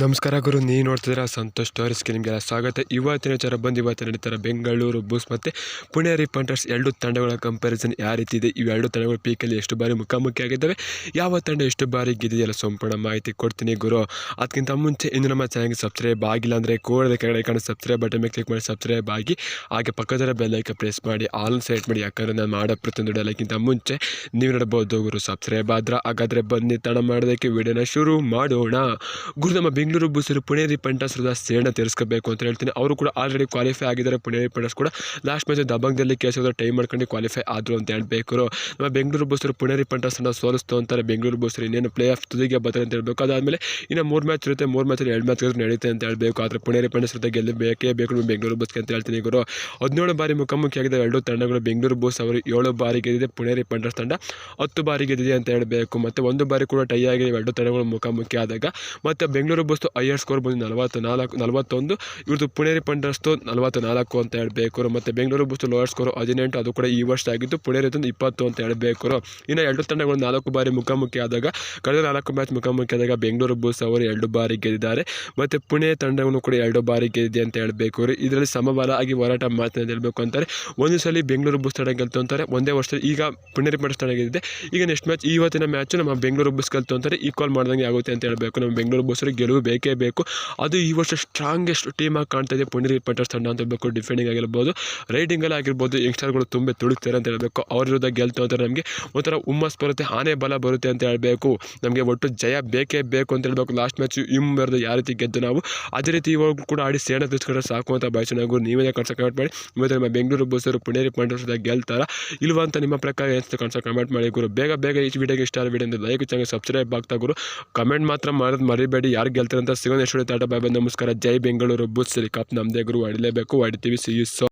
ನಮಸ್ಕಾರ ಗುರು, ನೀವು ನೋಡ್ತಿದ್ದೀರಾ ಸಂತೋಷ್ ಟೋರಿಸ್ಗೆ ನಿಮಗೆಲ್ಲ ಸ್ವಾಗತ. ಇವತ್ತಿನ ವಿಚಾರ ಬಂದು ಇವತ್ತು ನಡೀತಾರೆ ಬೆಂಗಳೂರು ಬೂಸ್ ಮತ್ತು ಪುಣೆ ರಿಪಂಟರ್ಸ್ ಎರಡು ತಂಡಗಳ ಕಂಪ್ಯಾರಿಸನ್ ಯಾವ ರೀತಿ ಇದೆ? ಇವೆರಡು ತಂಡಗಳು ಪೀಕಲ್ಲಿ ಎಷ್ಟು ಬಾರಿ ಮುಖಾಮುಖಿ ಆಗಿದ್ದಾವೆ? ಯಾವ ತಂಡ ಎಷ್ಟು ಬಾರಿ ಗೆದ್ದಿದೆಯಲ್ಲ ಸಂಪೂರ್ಣ ಮಾಹಿತಿ ಕೊಡ್ತೀನಿ ಗುರು. ಅದಕ್ಕಿಂತ ಮುಂಚೆ ಇನ್ನು ನಮ್ಮ ಚಾನಲ್ಗೆ ಸಬ್ಸ್ಕ್ರೈಬ್ ಆಗಿಲ್ಲ ಅಂದರೆ ಕೋಡದ ಕೆಳಗಡೆ ಕಾಣೋ ಸಬ್ಸ್ಕ್ರೈಬ್ ಬಟನ್ ಮೇಲೆ ಕ್ಲಿಕ್ ಮಾಡಿ ಸಬ್ಸ್ಕ್ರೈಬ್ ಆಗಿ, ಹಾಗೆ ಪಕ್ಕದರ ಬೆಲ್ಲೈಕ ಪ್ರೆಸ್ ಮಾಡಿ ಆಲ್ ಸೆಲೆಕ್ಟ್ ಮಾಡಿ, ಯಾಕಂದರೆ ನಾನು ಮಾಡೋ ಪ್ರತಿಯೊಂದು ಡೆಲ್ಲಕ್ಕಿಂತ ಮುಂಚೆ ನೀವು ನೋಡ್ಬೋದು ಗುರು ಸಬ್ಸ್ಕ್ರೈಬ್ ಆದ್ರೆ ಹಾಗಾದರೆ ಬನ್ನಿ, ತಡ ಮಾಡೋದಕ್ಕೆ ವಿಡಿಯೋನ ಶುರು ಮಾಡೋಣ. ಗುರು, ನಮ್ಮ ಬೆಂಗಳೂರು ಬುಸರು ಪುಣೆ ರಿಪಂಟರ್ಸ್ ಸೇಣ ತೀರಿಸ್ಕೋಬೇಕು ಅಂತ ಹೇಳ್ತೀನಿ. ಅವರು ಕೂಡ ಆಲ್ರೆಡಿ ಕ್ವಾಲಿಫೈ ಆಗಿದ್ದಾರೆ ಪುಣೆ ರಿಪಂಟರ್ಸ್ ಕೂಡ. ಲಾಸ್ಟ್ ಮ್ಯಾಚ್ ದಬಂಗದಲ್ಲಿ ಕೇಸೋದ್ರ ಟೈಮ್ ಮಾಡ್ಕೊಂಡು ಕ್ವಾಲಿಫೈ ಆದರು ಅಂತ ಹೇಳ್ಬೇಕು. ನಮ್ಮ ಬೆಂಗಳೂರು ಬುಸರು ಪುಣೆ ಅನ್ನ ಸೋಲಿಸ್ತು ಅಂತಾರೆ ಬೆಂಗಳೂರು ಬುಸರು ಇನ್ನೇನು ಪ್ಲೇ ಆಫ್ ತುದಿಗೆ ಬರ್ತಾರೆ ಅಂತ ಹೇಳ್ಬೇಕು. ಅದಾದಮೇಲೆ ಇನ್ನು ಮೂರು ಮ್ಯಾಚ್ ಇರುತ್ತೆ. ಮೂರು ಮ್ಯಾಚ್ ಎರಡು ಮ್ಯಾಚ್ ನಡೀತೆ ಅಂತ ಹೇಳ್ಬೇಕು. ಆದರೆ ಪುಣೆ ರಿಪಂಟರ್ಸ್ ಜೊತೆ ಗೆಲ್ಲಿ ಬೇಕೇ ಬೇಕು ನಮ್ಮ ಬೆಂಗಳೂರು ಬಸ್ಗೆ ಅಂತ ಹೇಳ್ತೀನಿ ಗುರು. ಹದಿನೇಳು ಬಾರಿ ಮುಖಾಮುಖಿ ಆಗಿದ್ದಾರೆ ಎರಡು ತಂಡಗಳು. ಬೆಂಗಳೂರು ಬಸ್ ಅವರು ಏಳು ಬಾರಿ ಗೆದ್ದಿದೆ. ಪುಣೆ ರಿಪಂಟರ್ಸ್ ತಂಡ ಹತ್ತು ಬಾರಿ ಗೆದ್ದಿದೆ ಅಂತ ಹೇಳಬೇಕು. ಮತ್ತು ಒಂದು ಬಾರಿ ಕೂಡ ಟೈ ಆಗಿದೆ ಎರಡು ತಂಡಗಳು ಮುಖಾಮುಖಿ ಆದಾಗ. ಮತ್ತು ಬೆಂಗಳೂರು ಬಸ್ ಹೈಯರ್ ಸ್ಕೋರ್ ಬಂದು ನಲವತ್ತು ನಾಲ್ಕು, ನಲವತ್ತೊಂದು. ಇವ್ರದ್ದು ಪುಣೇರಿ ಪಂಡರ್ಸ್ತು ನಲವತ್ತು ನಾಲ್ಕು ಅಂತ ಹೇಳಬೇಕು ಮತ್ತು ಬೆಂಗಳೂರು ಬಸ್ತು ಲೋಯರ್ ಸ್ಕೋರ್ ಹದಿನೆಂಟು, ಅದು ಕೂಡ ಈ ವರ್ಷ ಆಗಿದ್ದು ಪುಣೇರಿ ತಂದು ಇಪ್ಪತ್ತು ಅಂತ ಹೇಳಬೇಕು ಇನ್ನು ಎರಡು ತಂಡಗಳು ನಾಲ್ಕು ಬಾರಿ ಮುಖಾಮುಖಿ ಆದಾಗ, ಕಳೆದ ನಾಲ್ಕು ಮ್ಯಾಚ್ ಮುಖಾಮುಖಿ ಆದಾಗ ಬೆಂಗಳೂರು ಬಸ್ ಅವರು ಎರಡು ಬಾರಿ ಗೆದ್ದಿದ್ದಾರೆ. ಮತ್ತು ಪುಣೆ ತಂಡವನ್ನು ಕೂಡ ಎರಡು ಬಾರಿ ಗೆದ್ದಿದೆ ಅಂತ ಹೇಳಬೇಕು ಇದರಲ್ಲಿ ಸಮಬಲ ಆಗಿ ಹೋರಾಟ ಅಂತ ಹೇಳಬೇಕು ಅಂತಾರೆ. ಒಂದು ಸಲ ಬೆಂಗಳೂರು ಬಸ್ ತಂಡ ಗೆಲ್ತು ಅಂತಾರೆ. ಒಂದೇ ವರ್ಷ, ಈಗ ಪುಣೇರಿ ರಿಪಂಡರ್ಸ್ ತಂಡ ಗೆದ್ದಿದೆ. ಈಗ ನೆಕ್ಸ್ಟ್ ಮ್ಯಾಚ್ ಇವತ್ತಿನ ಮ್ಯಾಚು ನಮ್ಮ ಬೆಂಗಳೂರು ಬಸ್ ಗೆಲ್ತು ಅಂತಾರೆ. ಈಕ್ವಲ್ ಮಾಡ್ದಂಗೆ ಆಗುತ್ತೆ ಅಂತ ಹೇಳಬೇಕು. ನಮ್ಮ ಬೆಂಗಳೂರು ಬಸ್ಸರಿಗೆ ಗೆಲುವು ಬೇಕೇ ಬೇಕು. ಅದು ಈ ವರ್ಷ ಸ್ಟ್ರಾಂಗೆಸ್ಟ್ ಟೀಮ್ ಆಗಿ ಕಾಣ್ತಾ ಇದೆ. ಪುಣೆ ರಿಪಂಟರ್ಸ್ ತಂಡ ಅಂತ ಹೇಳ್ಬೇಕು ಡಿಫೆಂಡಿಂಗ್ ಆಗಿರ್ಬೋದು ರೈಡಿಂಗಲ್ಲಿ ಆಗಿರ್ಬೋದು ಯಂಗ್ಸ್ಟರ್ಗಳು ತುಂಬ ತುಳುಕ್ತಾರೆ ಅಂತ ಹೇಳಬೇಕು. ಅವ್ರ ವಿರುದ್ಧ ಗೆಲ್ತು ಅಂತ ನಮಗೆ ಒಂಥರ ಹುಮ್ಮಸ್ ಬರುತ್ತೆ, ಆನೆ ಬಲ ಬರುತ್ತೆ ಅಂತ ಹೇಳಬೇಕು. ನಮಗೆ ಒಟ್ಟು ಜಯ ಬೇಕೇ ಬೇಕು ಅಂತ ಹೇಳಬೇಕು. ಲಾಸ್ಟ್ ಮ್ಯಾಚ್ ಬರೋದು ಯಾವ ರೀತಿ ಗೆದ್ದು ನಾವು, ಅದೇ ರೀತಿ ಇವಾಗ ಕೂಡ ಆಡಿ ಸೇಣ ತಿಳಿಸ್ಕೊಂಡ್ರೆ ಸಾಕು ಅಂತ ಬಯಸೋಣ ನೀವೇ ಕನ್ಸ ಕಮೆಂಟ್ ಮಾಡಿ. ಇವತ್ತು ನಮ್ಮ ಬೆಂಗಳೂರು ಬಸ್ಸರು ಪುಣೇರಿ ರಿಪಂಟರ್ಸ್ ಗೆಲ್ತಾರ? ಇಲ್ವಾ ಅಂತ ನಿಮ್ಮ ಪ್ರಕಾರ ಏನು ಕನ್ಸ ಕಮೆಂಟ್ ಮಾಡಿ. ಗುರು, ಬೇಗ ಬೇಗ ಈ ವಿಡಿಯೋಗೆ ಇಷ್ಟ ಆದ ವಿಡಿಯೋ ಲೈಕ್ ಚಾನಲ್ ಸಬ್ಸ್ಕ್ರೈಬ್ ಆಗ್ತಾ ಗುರು. ಕಮೆಂಟ್ ಮಾತ್ರ ಮಾಡೋದು ಮರಿಬೇಡಿ. ಯಾರು ಅಂತ ಸಿಗೋಣ. ಎಷ್ಟು ಟಾಟಾ ಬಾಯ್ ನಮಸ್ಕಾರ. ಜೈ ಬೆಂಗಳೂರು. ಬುಸ್ ಕಪ್ ನಮ್ಮದೇ ಗುರು ಹೊಡಿಲೇಬೇಕು ಹೊಡಿತೀವಿ ಸಿ ಯು ಸೊ